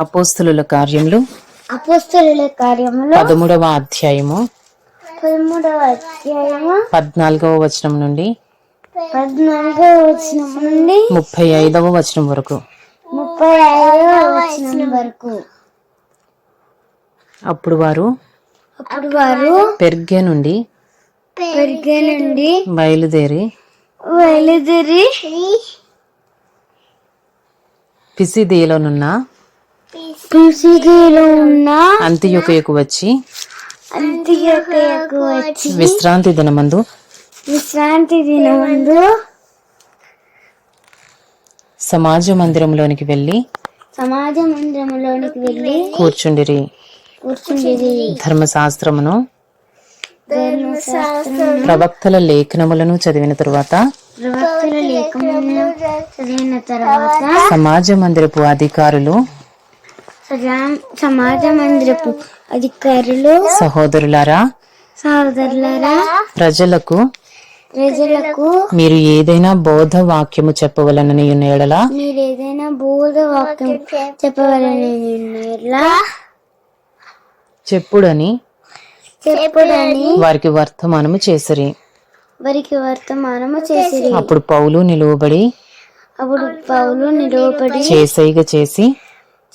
అపోస్తుల కార్యములు. అపోస్తలుల కార్యములు. పదమూడవ అధ్యాయము. పదమూడవ అధ్యాయము. పద్నాలుగవ వచనం నుండి పద్నాలుగవ వచనం నుండి ముప్పై ఐదవ వచనం వరకు. ముప్పై ఐదవ వచనం వరకు. అప్పుడు వారు అప్పుడు వారు పెర్గే నుండి పెరిగే నుండి బయలుదేరి బయలుదేరి పిసిదేలోనున్న పిసిగిలో ఉన్న అంత్యొకయకు వచ్చి అంత్యకయకు వచ్చి విశ్రాంతి దినమందు విశ్రాంతి దినమందు సమాజ మందిరంలోనికి వెళ్ళి సమాజ మందిరంలోనికి వెళ్ళి కూర్చుండిరి. కూర్చుండేది ధర్మశాస్త్రమును ధర్మశాస్త్రం ప్రవక్తల లేఖనములను చదివిన తరువాత ప్రవక్తల లేఖములను చదివిన తర్వాత సమాజ మందిరపు అధికారులు సజా- సమాజ మందిరపు అధికారులు సహోదరులారా సహోదరులారా ప్రజలకు ప్రజలకు మీరు ఏదైనా బోధ వాక్యము చెప్పవలనని ఉన్న ఎడల మీరు ఏదైనా బోధ వాక్యం చెప్పవాలని నిర్ణయంలా చెప్పుడని చెప్పుడని వారికి వర్తమానము చేసిరి. వారికి వర్తమానము చేసిరి. అప్పుడు పౌలు నిలువబడి అప్పుడు పౌలు నిలువబడి చేసైగ చేసి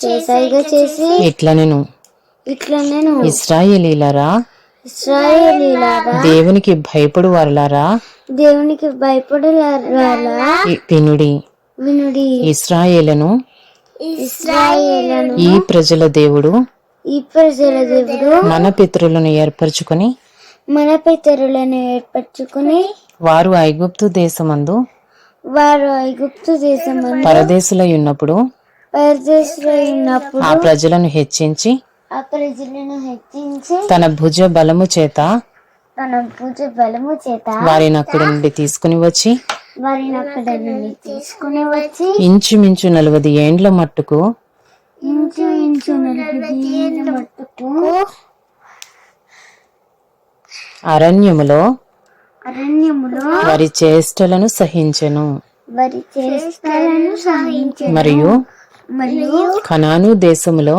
చేసాయిగా చేసి? ఇట్లా నేను. ఇట్లా నేను. ఇస్రాయేలీలారా? ఇస్రాయేలీలారా? దేవునికి భయపడు వారులారా? దేవునికి భయపడలారా ఈ వినుడి. వినుడి. ఇస్రాయేలను. ఇస్రాయేలను. ఈ ప్రజల దేవుడు. ఈ ప్రజల దేవుడు. మన పితరులను ఏర్పరచుకొని. మన పితరులను ఏర్పరచుకుని. వారు ఐగుప్తు దేశమందు. వారు ఐగుప్తు దేశము పరదేశులై ఉన్నప్పుడు పరదేశంలో ఉన్నప్పుడు. ఆ ప్రజలను హెచ్చించి ఆ ప్రజలను హెచ్చించి తన భుజ బలము చేత తన పూజ బలము చేత వారిని అక్కడి నుండి తీసుకుని వచ్చి వారిని అక్కడ నుండి తీసుకుని వచ్చి ఇంచుమించు నలవది ఏండ్ల మట్టుకు ఇంచు ఇంచు నలభై ఏళ్ళ మట్టుకు అరణ్యములో అరణ్యములో వారి చేష్టలను సహించెను. వారి చేష్టలను సహించి మరియు మరియు కనాను దేశములో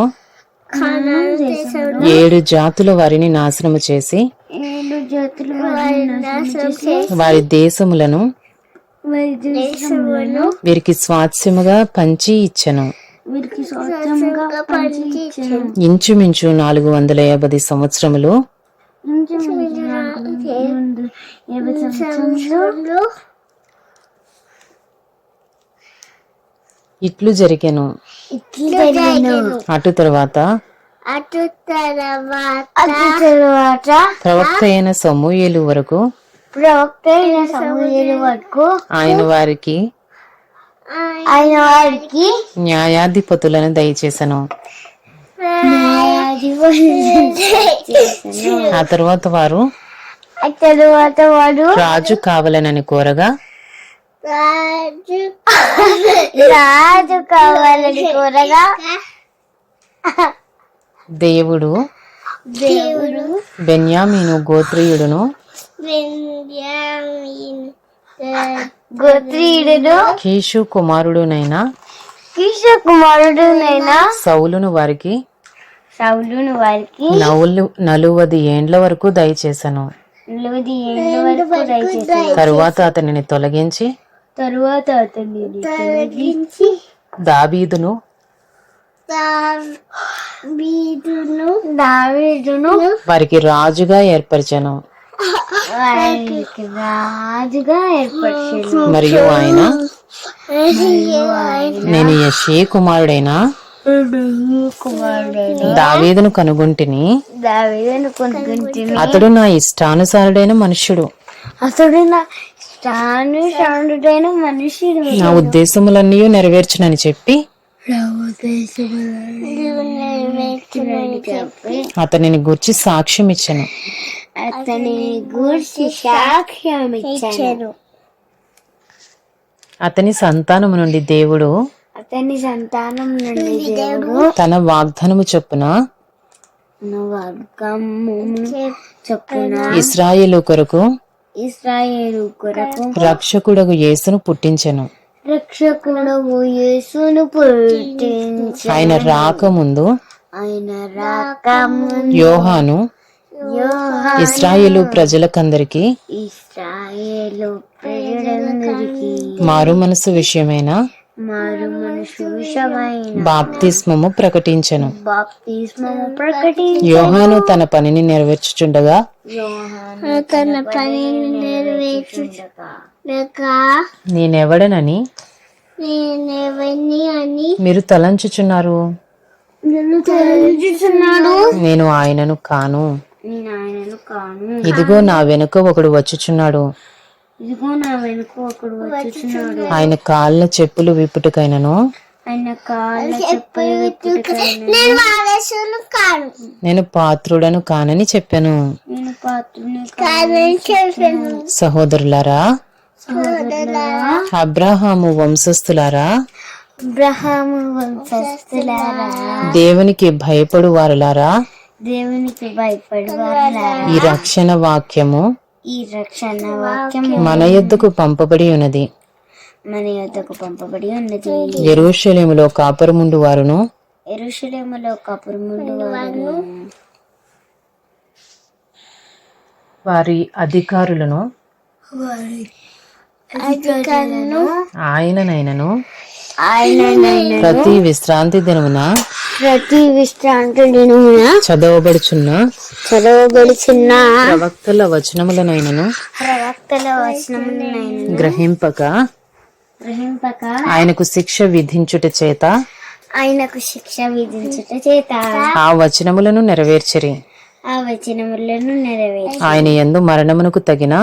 ఖానాను ఏడు జాతుల వారిని నాశనము చేసి వారి దేశములను వారి దేశములను వీరికి స్వాస్యముగా పంచి ఇచ్చెను. వీరికి స్వచ్ఛంగా పంచి ఇచ్చెను. ఇంచుమించు నాలుగు వందల యాభై సంవత్సరములు ఇంచుమించు నాలుగు వందల యాభై సంవత్సరంలో ఇట్లు జరిగెను. అటు తర్వాత? అటు తర్వాత ప్రవక్త అయిన సమూయేలు వరకు? ప్రవక్త అయిన సమూహేలు వరకు ఆయన వారికి ఆయన వారికి న్యాయాధిపతులను దయచేసను. ఆ తర్వాత వారు? ఆ తరువాత వాడు రాజు కావాలనని కోరగా రాజు రాజు కావాలని కోరగా దేవుడు దేవుడు బెన్యామీను గోత్రీయుడును గోత్రీయుడును కీషు కుమారుడునైన కృష్ణ కుమారుడునైనా సౌలును వారికి సౌలును వారికి నవ్వులు నలువది ఏండ్ల వరకు దయచేసి తరువాత అతనిని తొలగించి తరువాత అతన్ని తొలగించి దావీదును దావీదును దావీదును వారికి రాజుగా ఏర్పరిచెను. వారికి రాజుగా ఏర్పరిచాను. మరియు ఆయన నేను యషే కుమారుడైన? కుమారుడైన? దావీదును కనుగొంటిని. దావీదును కొనుక్కుంటుంది అతడు నా ఇష్టానుసారుడైన మనుష్యుడు. అతడు నా మనుషుడు నా ఉద్దేశములన్నీ నెరవేర్చునని చెప్పి అతనిని గూర్చి సాక్ష్యం ఇచ్చెను అతని గూర్చి సాక్ష్యం ఇచ్చాను అతని సంతానము నుండి దేవుడు అతని సంతానం నుండి దేవుడు తన వాగ్దానము చొప్పున వర్గము చొప్పున ఇస్రాయేలు కొరకు ఇస్రాయేలు కొరకు రక్షకుడగు యేసును పుట్టించెను. రక్షకుడవు యేసును పుట్టించి ఆయన రాకముందు ఆయన రాకముందు యోహాను ఇస్రాయేలు ప్రజలకందరికి ఇస్రాయేలు ప్రజలందరికీ మారు మనసు విషయమైన బాప్తిస్మము ప్రకటించెను. యోహాను తన పనిని నెరవేర్చుచుండగా యోహాను తన పనిని నేనెవడనని అని మీరు తలంచుచున్నారు? నన్ను తలంచుచున్నాడు. నేను ఆయనను కాను. నేను ఆయనను కాను. ఇదిగో నా వెనుక ఒకడు వచ్చుచున్నాడు. ఇదిగో నా వెనుక ఒకడు వచ్చుచున్నాడు ఆయన కాళ్ళ చెప్పులు విప్పుటకైనను. ఆయన కాళ్ళ చెప్పులు నేను వారసును కాను. నేను పాత్రుడను కానని చెప్పాను. నేను పాత్రుని కాదని చెప్పాను. సహోదరులారా సహోదరులారా. అబ్రహాము వంశస్థులారా అబ్రహాము వంశస్థులారా. దేవునికి భయపడు వారులారా దేవునికి భయపడి వారులారా ఈ రక్షణ వాక్యము ఈ రక్షణ వాక్యము. మన యొద్దకు పంపబడి ఉన్నది. మన యొద్దకు పంపబడి ఉన్నది. ఎరుషలేములో కాపురముండు వారును. ఎరుషలేములో కపురముండు వారు వారి అధికారులను. అధికారులను. ఆయననైనను. ఆయన ప్రతి విశ్రాంతి దినమున ప్రతి విశ్రాంతి దినమున చదవబడుచున్న చదవబడుచున్న ప్రవక్తల వచనములనైనను ప్రవక్తల వచనములైన గ్రహింపక గ్రహింపక ఆయనకు శిక్ష విధించుట చేత ఆయనకు శిక్ష విధించుట చేత ఆ వచనములను నెరవేర్చిరి. ఆ వచనములను నెరవేర్చి ఆయన యందు మరణమునకు తగిన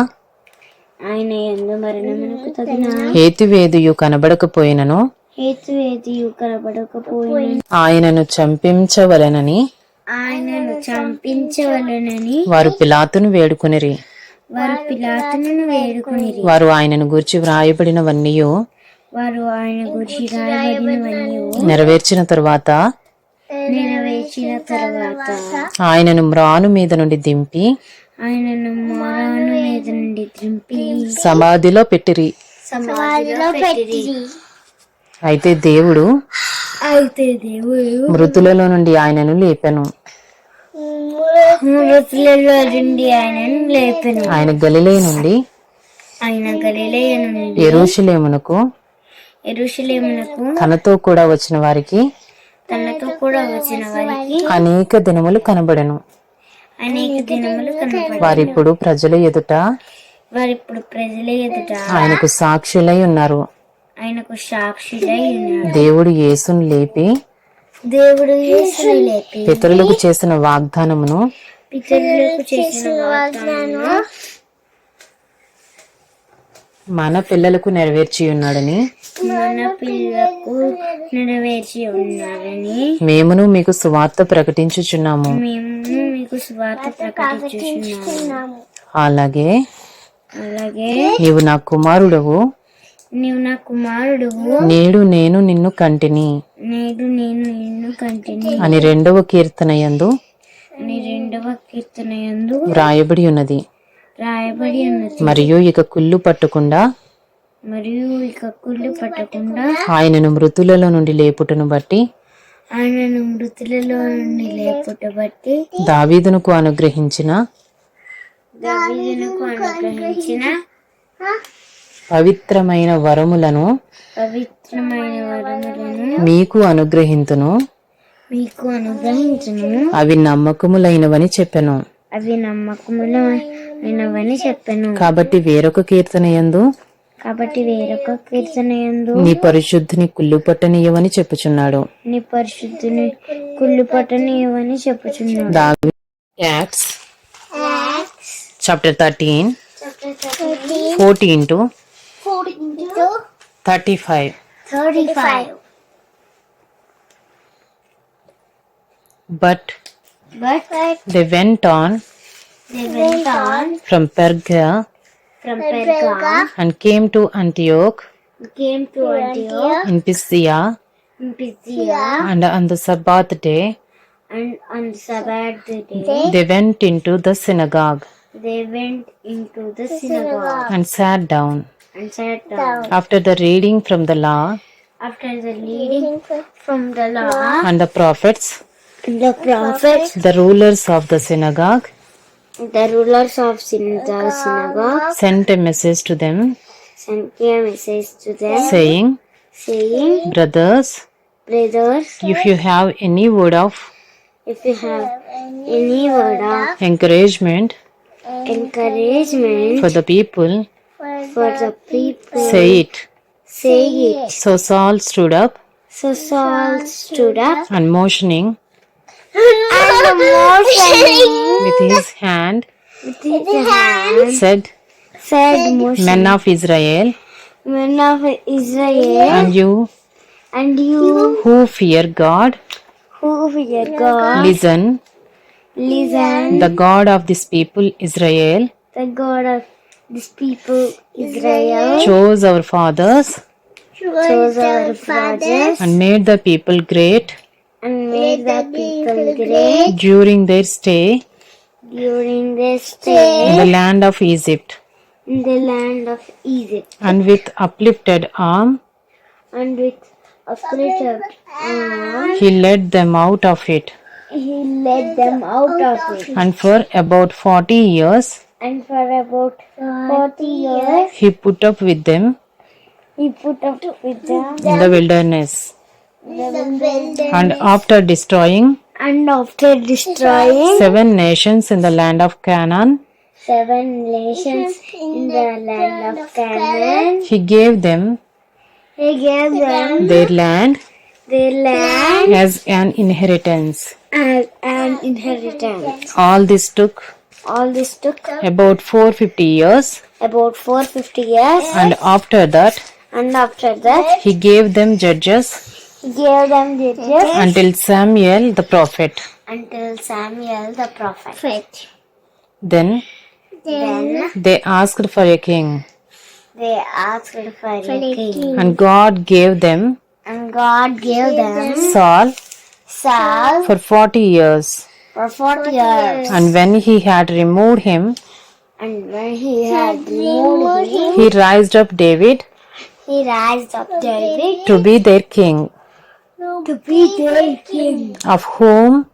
ఆయన ఎందు మరణమునకు తగిన హేతువేదియు కనబడకపోయినను ఆయనను చంపించవలెనని ఆయనను చంపించవలనని వారు పిలాతును వేడుకొనిరి. వారు పిలాతును వేడుకొనిరి. వారు ఆయనను గూర్చి వ్రాయబడినవన్నీ వారు ఆయన గురించి రాయబడినవన్నీ నెరవేర్చిన తరువాత నెరవేర్చిన తర్వాత ఆయనను మ్రాను మీద నుండి దింపి ఆయనను మాను మీద నుండి త్రింపి సమాధిలో పెట్టిరి. సమాధిలో పెట్టి అయితే దేవుడు అయితే దేవుడు మృతులలో నుండి ఆయనను లేపెను. మృతులలో నుండి ఆయనను లేపెను. ఆయన గలిలే నుండి ఆయన గలిలయ నుండి ఎరుషలేమునకు ఎరుషలేమునకు తనతో కూడా వచ్చిన వారికి తనతో కూడా వచ్చిన వారికి అనేక దినములు కనబడెను. అనేక దినములు కనబడి వారిప్పుడు ప్రజల ఎదుట వారిప్పుడు ప్రజల ఎదుట ఆయనకు సాక్షులై ఉన్నారు. ఆయనకు ఉన్నారు దేవుడు యేసును లేపి దేవుడు యేసుని లేపి పితరులకు చేసిన వాగ్దానమును పితరులకు చేసిన వాగ్దానము మన పిల్లలకు నెరవేర్చి ఉన్నాడని మన పిల్లకు నెరవేర్చి ఉన్నారని మేమును మీకు సువార్త ప్రకటించుచున్నాము. మేము మీకు స్వార్థ ప్రకటించుచున్నాము. అలాగే అలాగే నీవు నా కుమారుడవు. నీవు నా కుమారుడు. నేడు నేను నిన్ను కంటిని. నేడు నేను నిన్ను కంటిని. అని రెండవ కీర్తన యందు అని రెండవ కీర్తన యందు వ్రాయబడి ఉన్నది. రాయబడి ఉన్నది. మరియు ఇక కుళ్ళు పట్టకుండా మరియు ఇక కుళ్ళు పట్టకుండా ఆయనను మృతులలో నుండి లేపుటను బట్టి ఆయనను మృతులలో నుండి లేపుటబట్టి దావీదునకు అనుగ్రహించిన దావీదునకు అనుగ్రహించిన పవిత్రమైన వరములను పవిత్రమైన వరములను మీకు అనుగ్రహింతును. మీకు అనుగ్రహించును. అవి నమ్మకములైనవని చెప్పెను. అవి నమ్మకములైనవని చెప్పాను. కాబట్టి వేరొక కీర్తన యందు కాబట్టి వేరొక కీర్తన యందు నీ పరిశుద్ధిని కుళ్ళు పట్టనీయవని చెప్పుచున్నాడు. నీ పరిశుద్ధిని కుళ్ళు పట్టనివని చెప్పుచున్నాడు Acts chapter thirteen fourteen to into 35. 35. But, but they went on they went on from Perga from Perga and came to Antioch came to Antioch in Pisidia. in Pisidia. and on the Sabbath day and on the Sabbath day they went into the synagogue they went into the synagogue and sat down and sat down. After the reading from the law. After the reading from the law. And the prophets, and the prophets, the rulers of the synagogue. The rulers of Syn- the synagogue. Sent a message to them, sent a message to them, saying, saying, Brothers, Brothers, if you have any word of if you have any word of encouragement encouragement for the people, for the people, say it. say it. So Saul stood up. So Saul stood up. and motioning. And motioning. With his hand. With his hand. said, said, motion, Men of Israel, Men of Israel, and you and you who fear God, who fear God, listen, listen, the God of this people Israel the God of this people Israel. Chose our fathers. Chose our fathers. and made the people great. And made the people great. during their stay. During their stay. in the land of Egypt. in the land of Egypt. And with uplifted arm, and with a uplifted arm. He led them out of it. he led them out of it. And for about forty years, and for about 40 years he put up with them he put up with them in the wilderness. the wilderness. And after destroying and after destroying seven nations in the land of Canaan, seven nations in the land of Canaan, he gave them he gave them their land their land as an inheritance. as an inheritance. All this took All this took about 450 years, about 450 years, and after that, and after that, he gave them judges. he gave them judges. Until Samuel the prophet. until Samuel the prophet. Then Then they asked for a king, they asked for a king, and God gave them and God gave them Saul Saul for 40 years. For 40 years. And when he had removed him, And when he had removed him, he raised up David he raised up David to be their king, to be their king, of whom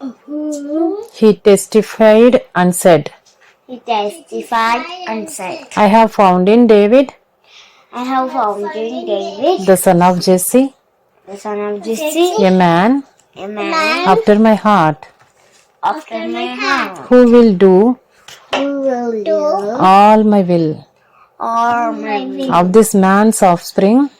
of whom he testified and said, he testified and said, I have found in David, I have found in David, the son of Jesse, the son of Jesse, a man a man after my heart, after my heart, who will do? Who will do? All my will. all my will. Of this man's offspring,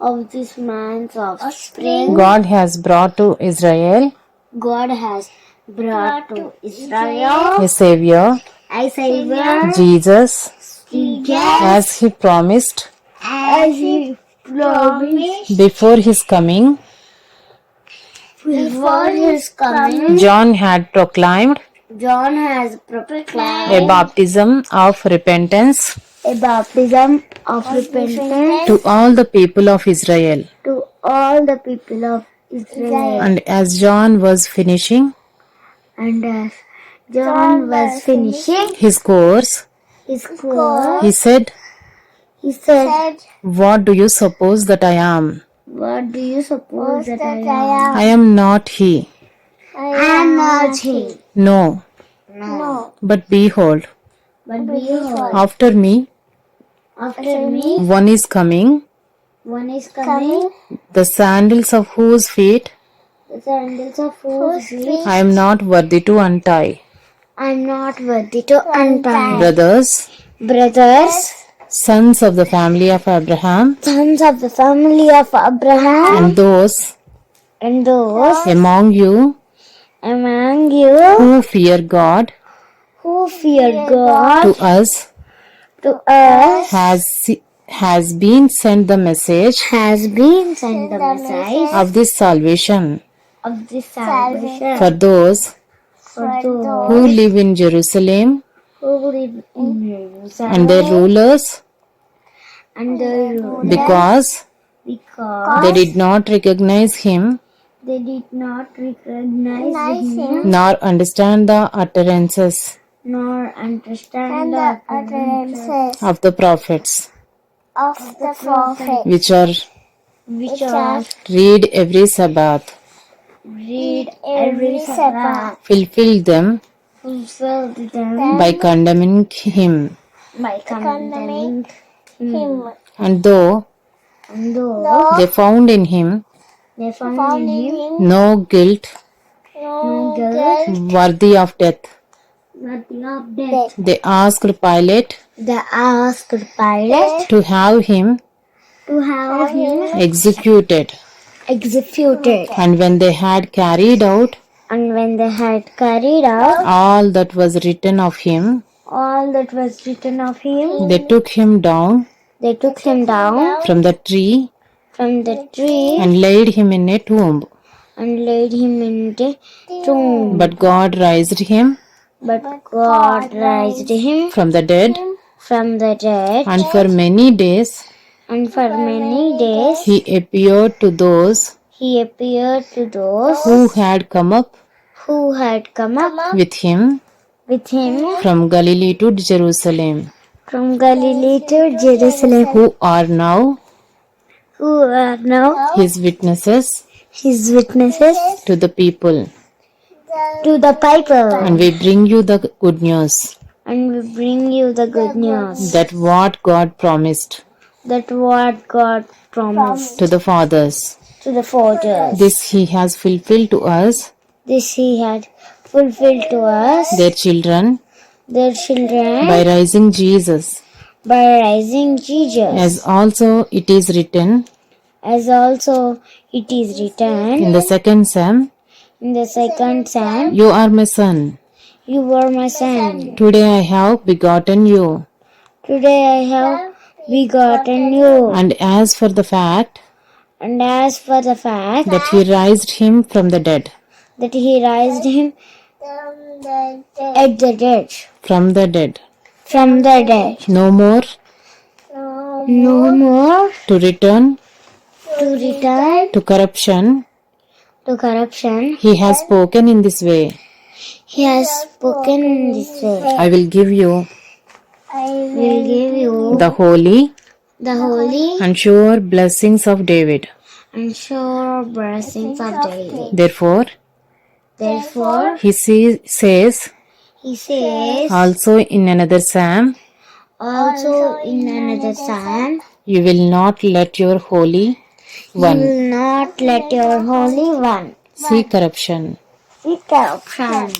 of this man's offspring. God has brought to Israel. God has brought to Israel a Savior, a Savior, Jesus, Jesus, as he promised. As he promised. Before his coming. Before his coming. John had proclaimed John has proclaimed a baptism of repentance a baptism of repentance to all the people of Israel. to all the people of Israel. And as John was finishing And as John was finishing his course, his course, he said, he said, What do you suppose that I am? What do you suppose that I am? I am not he. I am not he. No, No. but behold, But behold, after me. After me, one is coming, one is coming, the sandals of whose feet? The sandals of whose feet? I am not worthy to untie. I am not worthy to untie. Brothers, Brothers, sons of the family of Abraham, sons of the family of Abraham, and those and those among you among you who fear God, who fear God, to us to us has has been sent the message has been sent the message of this salvation. of this salvation for those for those who live in Jerusalem who live in Jerusalem and their rulers? And the rule because because they did not recognize him. they did not recognize him. nor understand the utterances. Nor understand the utterances of the prophets. of the prophet, which are which are read every Sabbath, read every Sabbath, fulfill them fulfilled them by condemning him. by condemning him. And though And though they found in him they found in him no guilt no guilt, worthy of death, nothing of death, they asked Pilate they asked Pilate to have him to have him executed. executed. And when they had carried out And when they had carried out all that was written of him, all that was written of him, they took him down they took him down from the tree from the tree and laid him in a tomb. and laid him in the tomb. But God raised him But God raised him from the dead, from the dead, and for many days and for many days he appeared to those he appeared to those who had come up who had come up with him with him from Galilee to Jerusalem, from Galilee to Jerusalem, who are now who are now his witnesses his witnesses to the people. to the people. And we bring you the good news. And we bring you the good news. That what God promised that what God promised to the fathers, to the fathers, this he has fulfilled to us, this He had fulfilled to us, their children, their children, by rising Jesus, by rising Jesus, as also it is written as also it is written in the second Psalm, in the second Psalm, You are my son. You were my son. Today I have begotten you. Today I have begotten you. And as for the fact And as for the fact that he raised him from the dead, that He raised him at the dead, from the dead, from the dead, no more no more to return to return to corruption, to corruption. he has spoken in this way. He has spoken in this way. I will give you I will give you the holy the holy and sure blessings of David. and sure blessings of David. Therefore, Therefore, he see- says he says also in another Psalm, also in another psalm, You will not let your holy you one will not let your holy one see corruption. see corruption.